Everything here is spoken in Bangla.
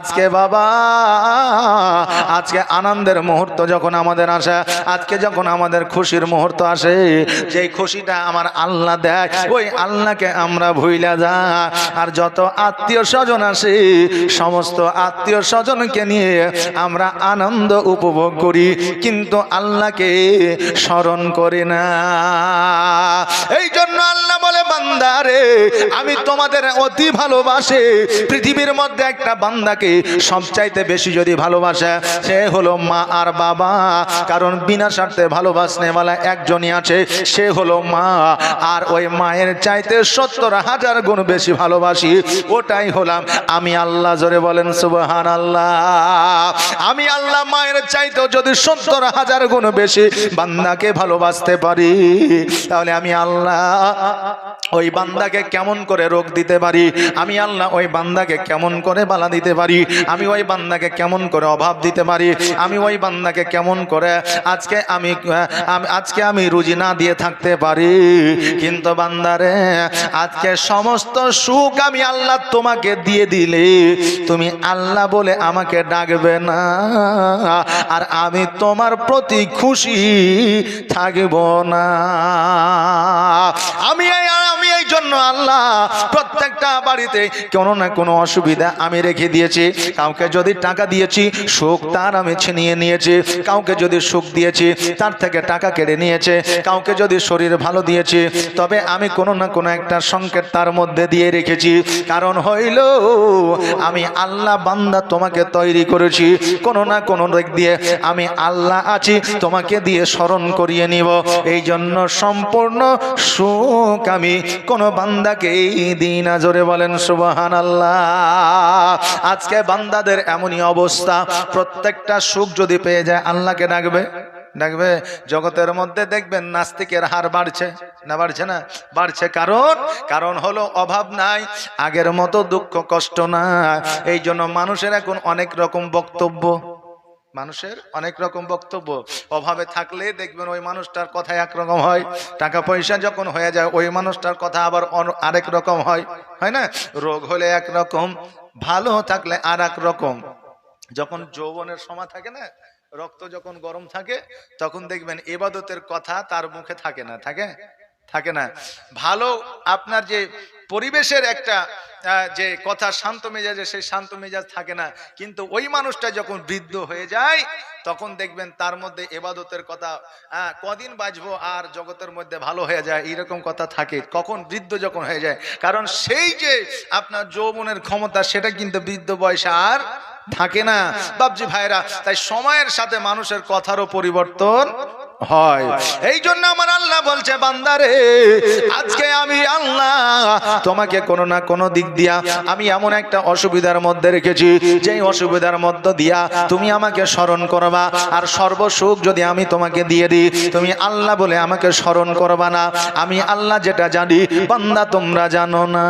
আজকে বাবা, আজকে আনন্দের মুহূর্ত যখন আমাদের আসে, আজকে যখন আমাদের খুশির মুহূর্ত আসে, যেই খুশিটা আমার আল্লাহ দেয়, ওই আল্লাহকে আমরা ভুইলা যা। আর যত আত্মীয় স্বজন আসে, সমস্ত আত্মীয় স্বজনকে নিয়ে আমরা আনন্দ উপভোগ করি, কিন্তু আল্লাহকে স্মরণ করি না। এই জন্য আল্লাহ বান্দারে, আমি তোমাদের অতি ভালোবাসে। পৃথিবীর মধ্যে একটা বান্দাকে সবচাইতে বেশি যদি ভালোবাসে, সে হলো মা আর বাবা। কারণ বিনা স্বার্থে ভালোবাসনেওয়ালা একজনই আছে, সে হলো মা। আর ওই মায়ের চাইতে সত্তর হাজার গুণ বেশি ভালোবাসি, ওটাই হলাম আমি আল্লাহ, জোরে বলেন সুবহান আল্লাহ আমি আল্লাহ মায়ের চাইতেও যদি সত্তর হাজার গুণ বেশি বান্দাকে ভালোবাসতে পারি, তাহলে আমি আল্লাহ ওই বান্দাকে কেমন করে রোগ দিতে পারি? আমি আল্লাহ ওই বান্দাকে কেমন করে বালা দিতে পারি? আমি ওই বান্দাকে কেমন করে অভাব দিতে পারি? আমি ওই বান্দাকে কেমন করে আজকে আমি আজকে আমি রুজি না দিয়ে থাকতে পারি? কিন্তু বান্দারে, আজকে সমস্ত সুখ আমি আল্লাহ তোমাকে দিয়ে দিলে। তুমি আল্লাহ বলে আমাকে ডাকবে না। আর আমি তোমার প্রতি খুশি থাকব না। আমি এই জন্য আল্লাহ প্রত্যেকটা বাড়িতে কোনো না কোনো অসুবিধা আমি রেখে দিয়েছি। কাউকে যদি টাকা দিয়েছি, সুখ তার আমি ছিনিয়ে নিয়েছি। কাউকে যদি সুখ দিয়েছি, তার থেকে টাকা কেড়ে নিয়েছে। কাউকে যদি শরীর ভালো দিয়েছি, তবে আমি কোনো না কোনো একটা সংকেত তার মধ্যে দিয়ে রেখেছি। কারণ হইল, আমি আল্লাহ বান্দা তোমাকে তৈরি করেছি। কোনো না কোনো দিক দিয়ে আমি আল্লাহ আছি, তোমাকে দিয়ে স্মরণ করিয়ে নিব। এই জন্য সম্পূর্ণ সুখ আমি কোনো বান্দাকে দিই না, জোরে বলেন সুবহান আল্লাহ আজকে বান্দাদের এমনই অবস্থা, প্রত্যেকটা সুখ যদি পেয়ে যায়, আল্লাহকে ডাকবে? ডাকবে? জগতের মধ্যে দেখবেন নাস্তিকের হার বাড়ছে। না বাড়ছে না? বাড়ছে কারণ? কারণ হলো অভাব নাই, আগের মতো দুঃখ কষ্ট না এই জন্য মানুষের এখন অনেক রকম বক্তব্য। মানুষের অনেক রকম বক্তব্য। অভাবে থাকলে দেখবেন ওই মানুষটার কথা একরকম হয়, টাকা পয়সা যখন হয়ে যায়, ওই মানুষটার কথা আবার আরেক রকম হয়। হয় না? রোগ হলে একরকম, ভালো থাকলে আর এক রকম। যখন যৌবনের সময় থাকে না, রক্ত যখন গরম থাকে, তখন দেখবেন এবাদতের কথা তার মুখে থাকে না, থাকে? থাকে না। ভালো আপনার যে পরিবেশের একটা যে কথা শান্ত মেজাজে, সেই শান্ত মেজাজ থাকে না। কিন্তু ওই মানুষটা যখন বৃদ্ধ হয়ে যায়, তখন দেখবেন তার মধ্যে এবাদতের কথা কদিন বাঁচবো আর জগতের মধ্যে ভালো হয়ে যায় এরকম কথা থাকে। কখন বৃদ্ধ যখন হয়ে যায়, কারণ সেই যে আপনার যৌবনের ক্ষমতা, সেটা কিন্তু বৃদ্ধ বয়সে আর থাকে না। বাবজি ভাইরা, তাই সময়ের সাথে মানুষের কথারও পরিবর্তন হয়। এই জন্য আমার আল্লাহ বলছে বান্দারে আজকে আমি আল্লাহ তোমাকে কোনো না কোনো দিক দিয়া আমি এমন একটা অসুবিধার মধ্যে রেখেছি যেই অসুবিধার মধ্য দিয়া তুমি আমাকে স্মরণ করবা। আর সর্বসুখ যদি আমি তোমাকে দিয়ে দিই তুমি আল্লাহ বলে আমাকে স্মরণ করবা না। আমি আল্লাহ যেটা জানি বান্দা তোমরা জানো না।